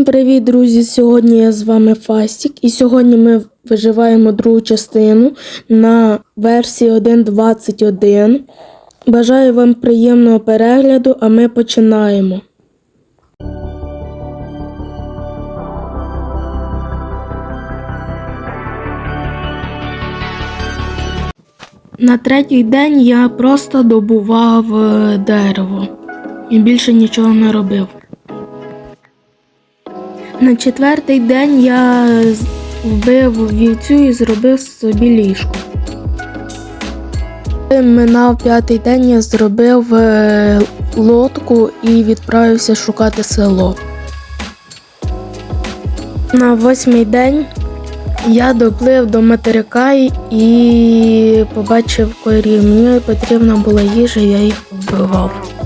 Всім привіт, друзі! Сьогодні я з вами Фастік, і сьогодні ми виживаємо другу частину на версії 1.21. Бажаю вам приємного перегляду, а ми починаємо. На третій день я просто добував е, дерево і більше нічого не робив. На четвертий день я вбив вівцю і зробив собі ліжко. Минав п'ятий день я зробив е, лодку і відправився шукати село. На восьмий день я доплив до материка і побачив корів. Мені потрібна була їжа, я їх вбивав.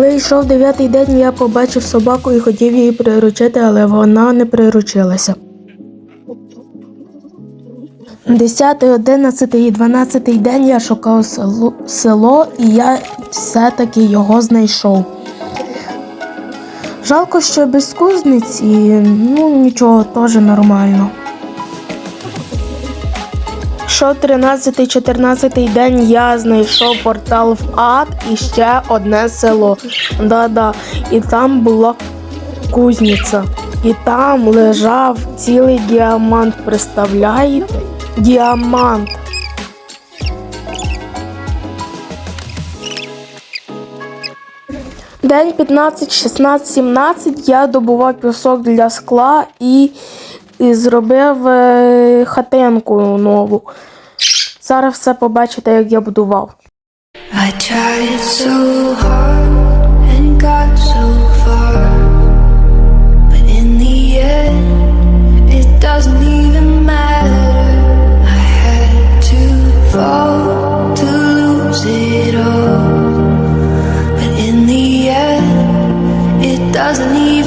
Коли йшов дев'ятий день, я побачив собаку і хотів її приручити, але вона не приручилася. Десятий, одинадцятий і дванадцятий день я шукав село, і я все-таки його знайшов. Жалко, що без кузниці, ну нічого, теж нормально. Що 13-14 день я знайшов портал в ад і ще одне село. Да-да. І там була кузниця. І там лежав цілий діамант. Представляєте? Діамант. День 15, 16, 17 я добував пісок для скла і, і зробив е, хатинку нову. Зараз все побачите, як я будував. I tried so hard and got so far, but in the end, it doesn't even matter. I had to fall to lose it all, but in the end, it doesn't even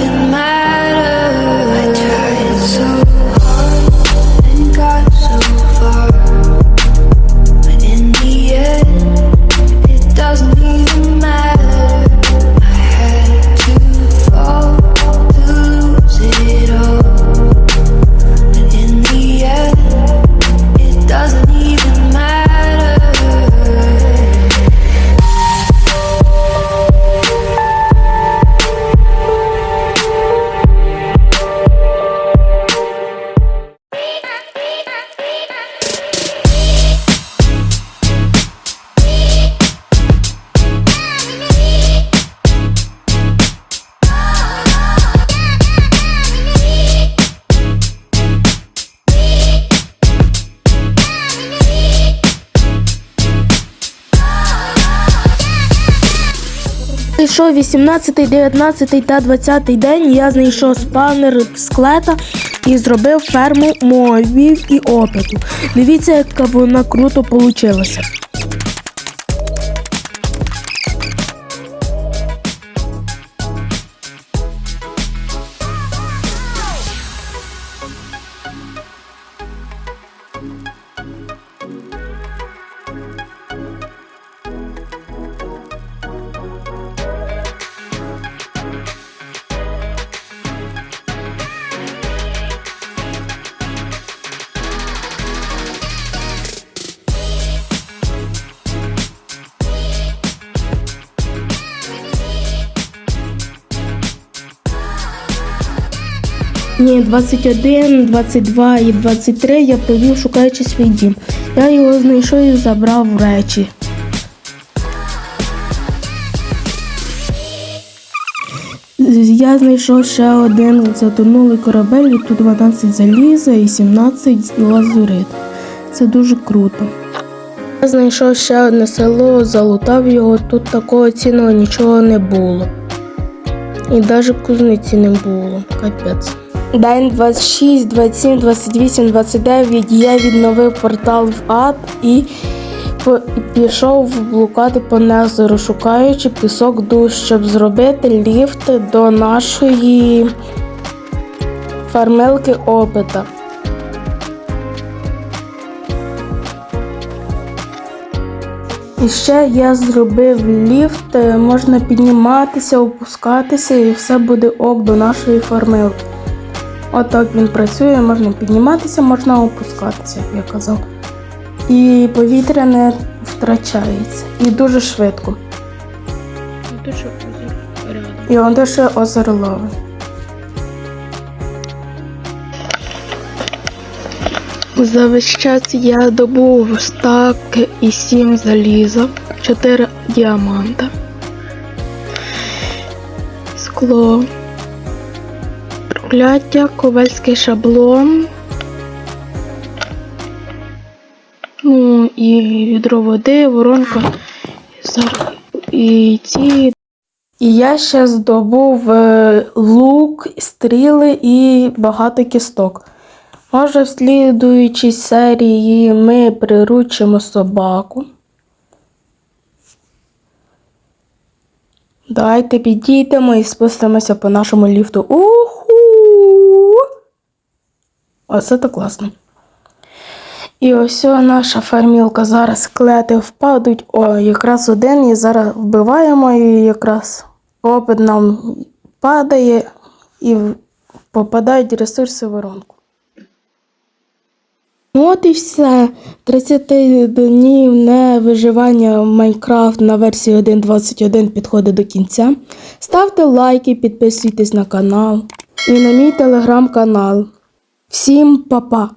Прийшов 18, 19 та 20 день. Я знайшов спавнер склета і зробив ферму мобів і опиту. Дивіться, яка вона круто вийшла. Ні, 21, 22 і 23 я провів шукаючи свій дім. Я його знайшов і забрав речі. Я знайшов ще один затонулий корабель, і тут 12 заліза і 17 лазурит. Це дуже круто. Я знайшов ще одне село, залутав його, тут такого цінного нічого не було. І навіть кузниці не було. Капець. День 26, 27, 28, 29 я відновив портал в ад і пішов блукати по незеру, шукаючи пісок душ, щоб зробити ліфт до нашої фармелки опита. І ще я зробив ліфт, можна підніматися, опускатися і все буде ок до нашої формилки. Отак він працює, можна підніматися, можна опускатися, як я казав. І повітря не втрачається. І дуже швидко. І он озеро лови. За весь час я добув стак і 7 заліза, 4 діаманта, скло, прокляття, ковальський шаблон. Ну і відро води, воронка. І ці. І я ще здобув е, лук, стріли і багато кісток. Може, в слідуючій серії ми приручимо собаку. Давайте підійдемо і спустимося по нашому ліфту. Уху! Оце то класно. І ось наша фармілка зараз клети впадуть. О, якраз один і зараз вбиваємо, і якраз опит нам падає і попадають ресурси воронку. Ну от і все. 30 днів не виживання Майнкрафт на версії 1.21 підходить до кінця. Ставте лайки, підписуйтесь на канал і на мій телеграм-канал. Всім па-па!